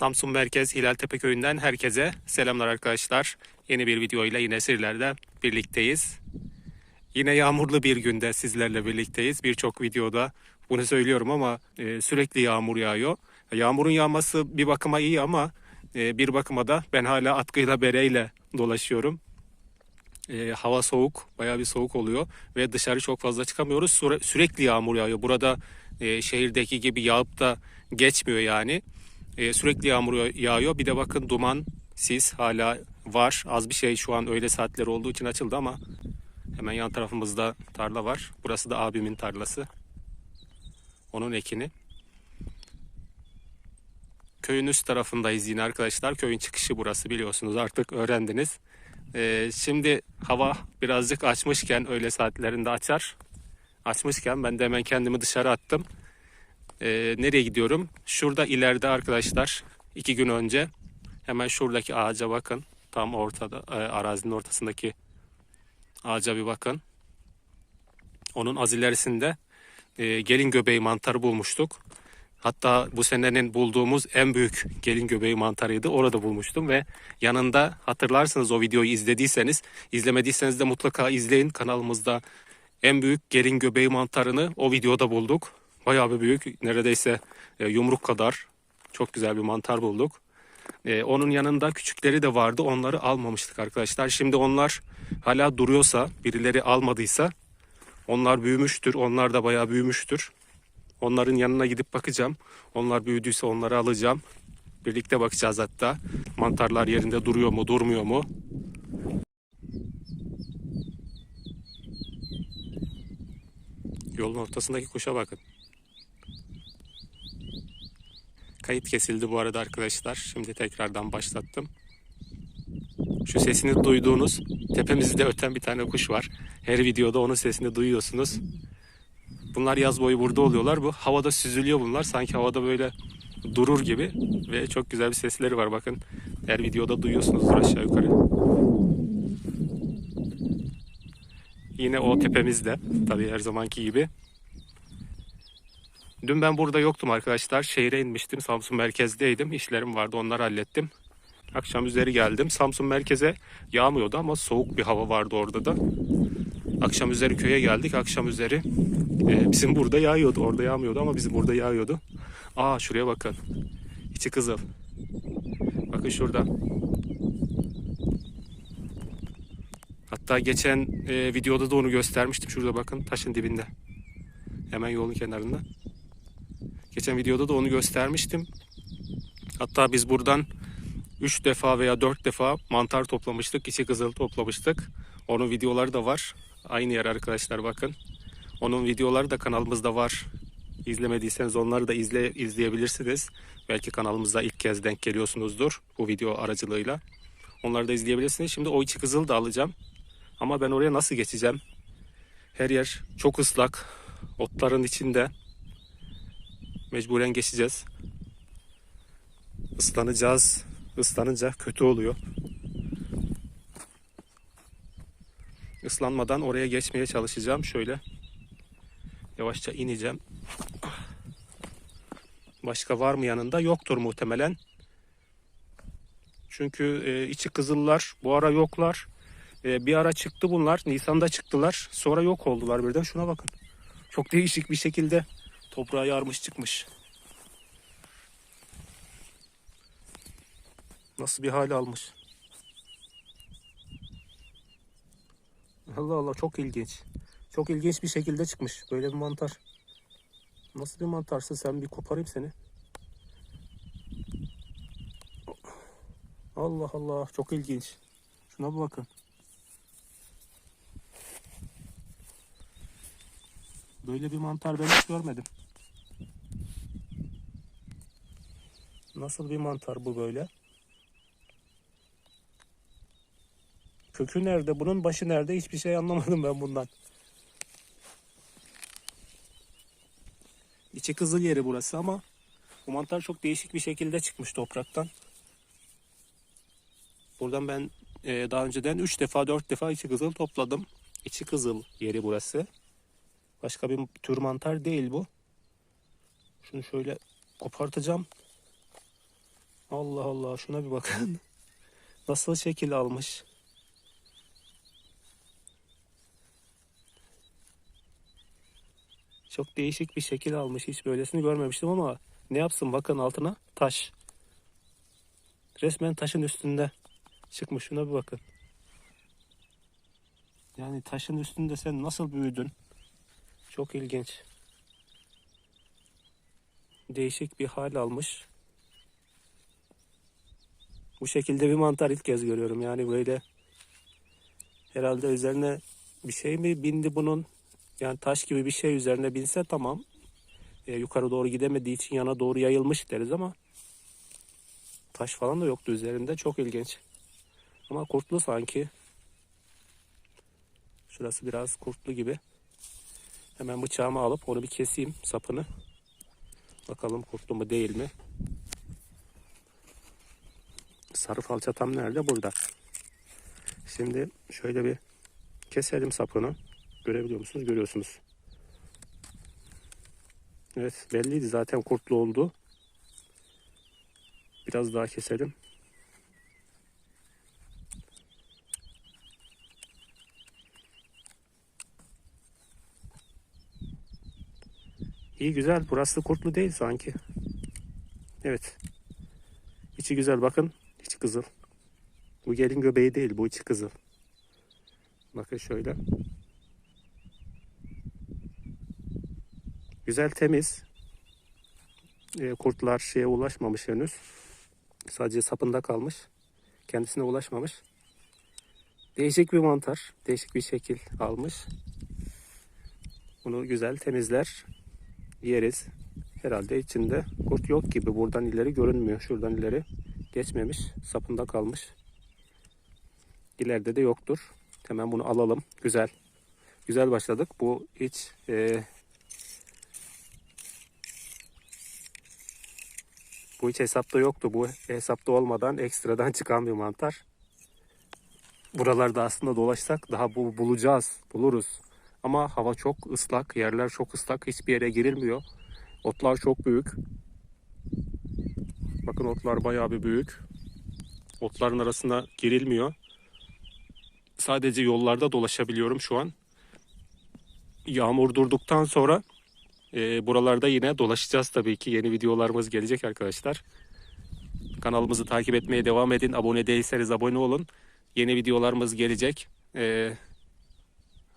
Samsun Merkez Hilaltepe Köyü'nden herkese selamlar arkadaşlar. Yeni bir video ile yine sizlerle birlikteyiz. Yine yağmurlu bir günde sizlerle birlikteyiz. Birçok videoda bunu söylüyorum ama e, sürekli yağmur yağıyor. Yağmurun yağması bir bakıma iyi ama e, bir bakıma da ben hala atkıyla bereyle dolaşıyorum. E, hava soğuk, bayağı bir soğuk oluyor ve dışarı çok fazla çıkamıyoruz. Süre- sürekli yağmur yağıyor. Burada e, şehirdeki gibi yağıp da geçmiyor yani. E, sürekli yağmur ya- yağıyor. Bir de bakın duman, sis hala var. Az bir şey şu an öğle saatleri olduğu için açıldı ama hemen yan tarafımızda tarla var. Burası da abimin tarlası. Onun ekini. Köyün üst tarafındayız yine arkadaşlar. Köyün çıkışı burası biliyorsunuz artık öğrendiniz. E, şimdi hava birazcık açmışken öğle saatlerinde açar. Açmışken ben de hemen kendimi dışarı attım. Ee, nereye gidiyorum? Şurada ileride arkadaşlar iki gün önce hemen şuradaki ağaca bakın. Tam ortada e, arazinin ortasındaki ağaca bir bakın. Onun az ilerisinde e, gelin göbeği mantarı bulmuştuk. Hatta bu senenin bulduğumuz en büyük gelin göbeği mantarıydı. Orada bulmuştum ve yanında hatırlarsınız o videoyu izlediyseniz, izlemediyseniz de mutlaka izleyin. Kanalımızda en büyük gelin göbeği mantarını o videoda bulduk. Bayağı bir büyük, neredeyse e, yumruk kadar çok güzel bir mantar bulduk. E, onun yanında küçükleri de vardı. Onları almamıştık arkadaşlar. Şimdi onlar hala duruyorsa, birileri almadıysa onlar büyümüştür. Onlar da bayağı büyümüştür. Onların yanına gidip bakacağım. Onlar büyüdüyse onları alacağım. Birlikte bakacağız hatta. Mantarlar yerinde duruyor mu, durmuyor mu? Yolun ortasındaki kuşa bakın. Kayıt kesildi bu arada arkadaşlar. Şimdi tekrardan başlattım. Şu sesini duyduğunuz tepemizde öten bir tane kuş var. Her videoda onun sesini duyuyorsunuz. Bunlar yaz boyu burada oluyorlar. Bu havada süzülüyor bunlar. Sanki havada böyle durur gibi ve çok güzel bir sesleri var bakın. Her videoda duyuyorsunuzdur aşağı yukarı. Yine o tepemizde. Tabii her zamanki gibi. Dün ben burada yoktum arkadaşlar. Şehire inmiştim. Samsun merkezdeydim. İşlerim vardı. Onları hallettim. Akşam üzeri geldim. Samsun merkeze yağmıyordu ama soğuk bir hava vardı orada da. Akşam üzeri köye geldik. Akşam üzeri e, bizim burada yağıyordu. Orada yağmıyordu ama bizim burada yağıyordu. Aa şuraya bakın. İçi kızıl. Bakın şurada. Hatta geçen e, videoda da onu göstermiştim. Şurada bakın taşın dibinde. Hemen yolun kenarında. Geçen videoda da onu göstermiştim. Hatta biz buradan 3 defa veya 4 defa mantar toplamıştık. içi kızıl toplamıştık. Onun videoları da var. Aynı yer arkadaşlar bakın. Onun videoları da kanalımızda var. İzlemediyseniz onları da izle, izleyebilirsiniz. Belki kanalımızda ilk kez denk geliyorsunuzdur bu video aracılığıyla. Onları da izleyebilirsiniz. Şimdi o içi kızıl da alacağım. Ama ben oraya nasıl geçeceğim? Her yer çok ıslak. Otların içinde. Mecburen geçeceğiz. Islanacağız. Islanınca kötü oluyor. Islanmadan oraya geçmeye çalışacağım. Şöyle yavaşça ineceğim. Başka var mı yanında? Yoktur muhtemelen. Çünkü e, içi kızıllar. Bu ara yoklar. E, bir ara çıktı bunlar. Nisan'da çıktılar. Sonra yok oldular birden. Şuna bakın. Çok değişik bir şekilde toprağa yarmış çıkmış. Nasıl bir hal almış. Allah Allah çok ilginç. Çok ilginç bir şekilde çıkmış. Böyle bir mantar. Nasıl bir mantarsın sen bir koparayım seni. Allah Allah çok ilginç. Şuna bakın. Böyle bir mantar ben hiç görmedim. Nasıl bir mantar bu böyle? Kökü nerede? Bunun başı nerede? Hiçbir şey anlamadım ben bundan. İçi kızıl yeri burası ama bu mantar çok değişik bir şekilde çıkmış topraktan. Buradan ben e, daha önceden 3 defa 4 defa içi kızıl topladım. İçi kızıl yeri burası. Başka bir tür mantar değil bu. Şunu şöyle kopartacağım. Allah Allah şuna bir bakın. Nasıl şekil almış. Çok değişik bir şekil almış. Hiç böylesini görmemiştim ama ne yapsın bakın altına taş. Resmen taşın üstünde çıkmış. Şuna bir bakın. Yani taşın üstünde sen nasıl büyüdün? Çok ilginç. Değişik bir hal almış. Bu şekilde bir mantar ilk kez görüyorum. Yani böyle herhalde üzerine bir şey mi bindi bunun? Yani taş gibi bir şey üzerine binse tamam. E, yukarı doğru gidemediği için yana doğru yayılmış deriz ama taş falan da yoktu üzerinde. Çok ilginç. Ama kurtlu sanki. Şurası biraz kurtlu gibi. Hemen bıçağımı alıp onu bir keseyim sapını. Bakalım kurtlu mu değil mi? Sarı falçatam nerede? Burada. Şimdi şöyle bir keselim sapını. Görebiliyor musunuz? Görüyorsunuz. Evet belliydi zaten kurtlu oldu. Biraz daha keselim. İyi güzel. Burası kurtlu değil sanki. Evet. İçi güzel bakın. İçi kızıl. Bu gelin göbeği değil. Bu içi kızıl. Bakın şöyle. Güzel temiz. Ee, kurtlar şeye ulaşmamış henüz. Sadece sapında kalmış. Kendisine ulaşmamış. Değişik bir mantar. Değişik bir şekil almış. Bunu güzel temizler. Yeriz. Herhalde içinde kurt yok gibi. Buradan ileri görünmüyor. Şuradan ileri geçmemiş. Sapında kalmış. İleride de yoktur. Hemen bunu alalım. Güzel. Güzel başladık. Bu hiç e, bu hiç hesapta yoktu. Bu hesapta olmadan ekstradan çıkan bir mantar. Buralarda aslında dolaşsak daha bu bulacağız. Buluruz. Ama hava çok ıslak. Yerler çok ıslak. Hiçbir yere girilmiyor. Otlar çok büyük. Bakın otlar bayağı bir büyük. Otların arasına girilmiyor. Sadece yollarda dolaşabiliyorum şu an. Yağmur durduktan sonra e, buralarda yine dolaşacağız tabii ki. Yeni videolarımız gelecek arkadaşlar. Kanalımızı takip etmeye devam edin. Abone değilseniz abone olun. Yeni videolarımız gelecek. E,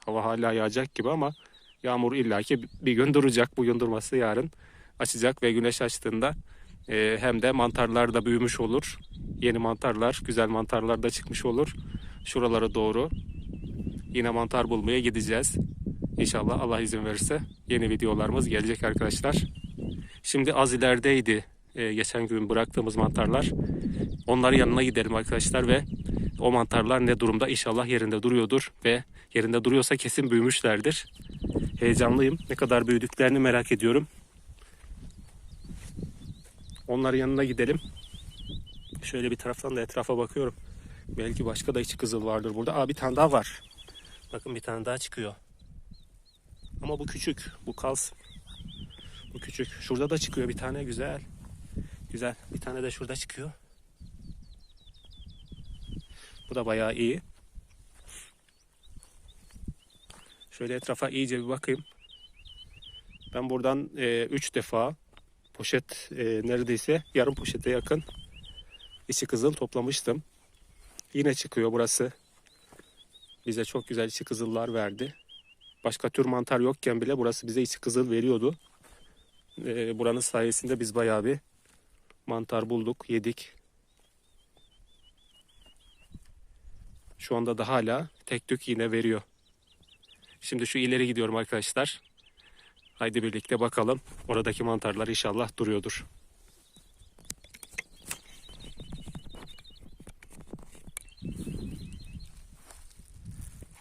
hava hala yağacak gibi ama yağmur illaki bir gün duracak. Bugün durması yarın açacak ve güneş açtığında e, hem de mantarlar da büyümüş olur. Yeni mantarlar, güzel mantarlar da çıkmış olur. Şuralara doğru yine mantar bulmaya gideceğiz. İnşallah Allah izin verirse yeni videolarımız gelecek arkadaşlar. Şimdi az ilerideydi e, geçen gün bıraktığımız mantarlar. Onların yanına gidelim arkadaşlar ve o mantarlar ne durumda inşallah yerinde duruyordur ve yerinde duruyorsa kesin büyümüşlerdir. Heyecanlıyım. Ne kadar büyüdüklerini merak ediyorum. Onların yanına gidelim. Şöyle bir taraftan da etrafa bakıyorum. Belki başka da içi kızıl vardır burada. Aa bir tane daha var. Bakın bir tane daha çıkıyor. Ama bu küçük. Bu kalsın. Bu küçük. Şurada da çıkıyor bir tane güzel. Güzel. Bir tane de şurada çıkıyor. Bu da bayağı iyi. Şöyle etrafa iyice bir bakayım. Ben buradan 3 e, üç defa poşet e, neredeyse yarım poşete yakın içi kızıl toplamıştım. Yine çıkıyor burası. Bize çok güzel içi kızıllar verdi. Başka tür mantar yokken bile burası bize içi kızıl veriyordu. E, buranın sayesinde biz bayağı bir mantar bulduk, yedik. Şu anda da hala tek tük yine veriyor. Şimdi şu ileri gidiyorum arkadaşlar. Haydi birlikte bakalım. Oradaki mantarlar inşallah duruyordur.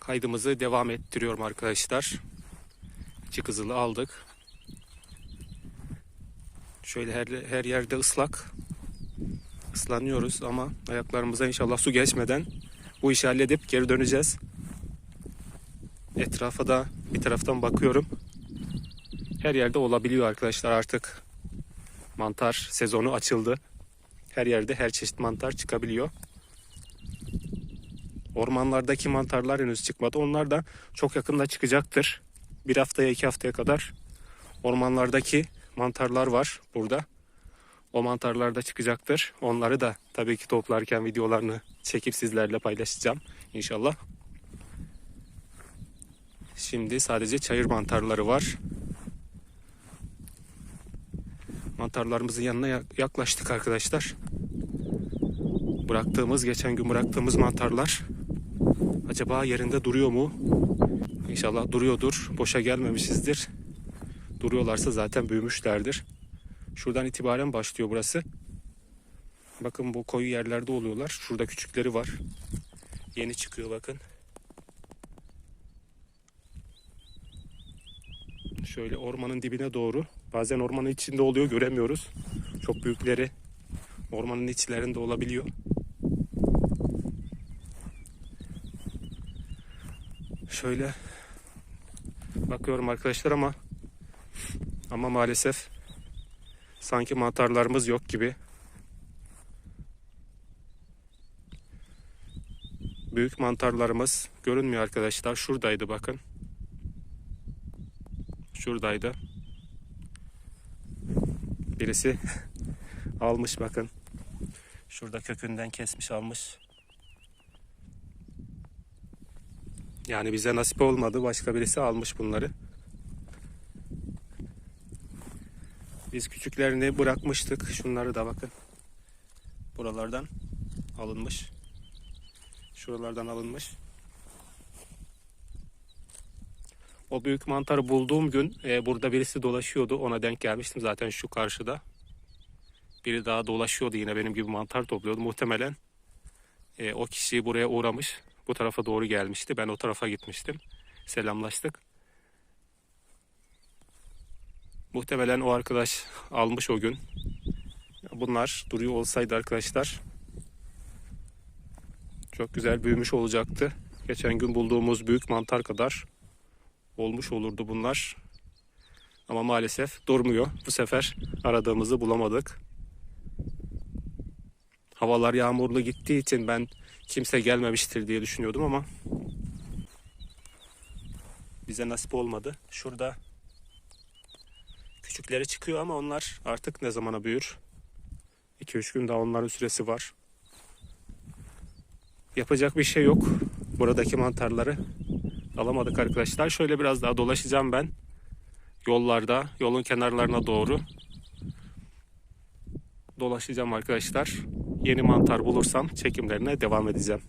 Kaydımızı devam ettiriyorum arkadaşlar. İki kızılı aldık. Şöyle her, her yerde ıslak. Islanıyoruz ama ayaklarımıza inşallah su geçmeden bu işi halledip geri döneceğiz. Etrafa da bir taraftan bakıyorum. Her yerde olabiliyor arkadaşlar artık. Mantar sezonu açıldı. Her yerde her çeşit mantar çıkabiliyor. Ormanlardaki mantarlar henüz çıkmadı. Onlar da çok yakında çıkacaktır. Bir haftaya iki haftaya kadar ormanlardaki mantarlar var burada. O mantarlar da çıkacaktır. Onları da tabii ki toplarken videolarını çekip sizlerle paylaşacağım inşallah. Şimdi sadece çayır mantarları var. Mantarlarımızın yanına ya- yaklaştık arkadaşlar. Bıraktığımız, geçen gün bıraktığımız mantarlar acaba yerinde duruyor mu? İnşallah duruyordur. Boşa gelmemişizdir. Duruyorlarsa zaten büyümüşlerdir. Şuradan itibaren başlıyor burası. Bakın bu koyu yerlerde oluyorlar. Şurada küçükleri var. Yeni çıkıyor bakın. Şöyle ormanın dibine doğru. Bazen ormanın içinde oluyor göremiyoruz. Çok büyükleri ormanın içlerinde olabiliyor. Şöyle bakıyorum arkadaşlar ama ama maalesef sanki mantarlarımız yok gibi. Büyük mantarlarımız görünmüyor arkadaşlar. Şuradaydı bakın. Şuradaydı. Birisi almış bakın. Şurada kökünden kesmiş almış. Yani bize nasip olmadı. Başka birisi almış bunları. Biz küçüklerini bırakmıştık. Şunları da bakın. Buralardan alınmış. Şuralardan alınmış. O büyük mantarı bulduğum gün e, burada birisi dolaşıyordu. Ona denk gelmiştim zaten şu karşıda. Biri daha dolaşıyordu yine benim gibi mantar topluyordu. Muhtemelen e, o kişi buraya uğramış. Bu tarafa doğru gelmişti. Ben o tarafa gitmiştim. Selamlaştık. Muhtemelen o arkadaş almış o gün. Bunlar duruyor olsaydı arkadaşlar çok güzel büyümüş olacaktı. Geçen gün bulduğumuz büyük mantar kadar olmuş olurdu bunlar. Ama maalesef durmuyor. Bu sefer aradığımızı bulamadık. Havalar yağmurlu gittiği için ben kimse gelmemiştir diye düşünüyordum ama bize nasip olmadı. Şurada küçükleri çıkıyor ama onlar artık ne zamana büyür? 2-3 gün daha onların süresi var. Yapacak bir şey yok. Buradaki mantarları alamadık arkadaşlar. Şöyle biraz daha dolaşacağım ben. Yollarda, yolun kenarlarına doğru dolaşacağım arkadaşlar. Yeni mantar bulursam çekimlerine devam edeceğim.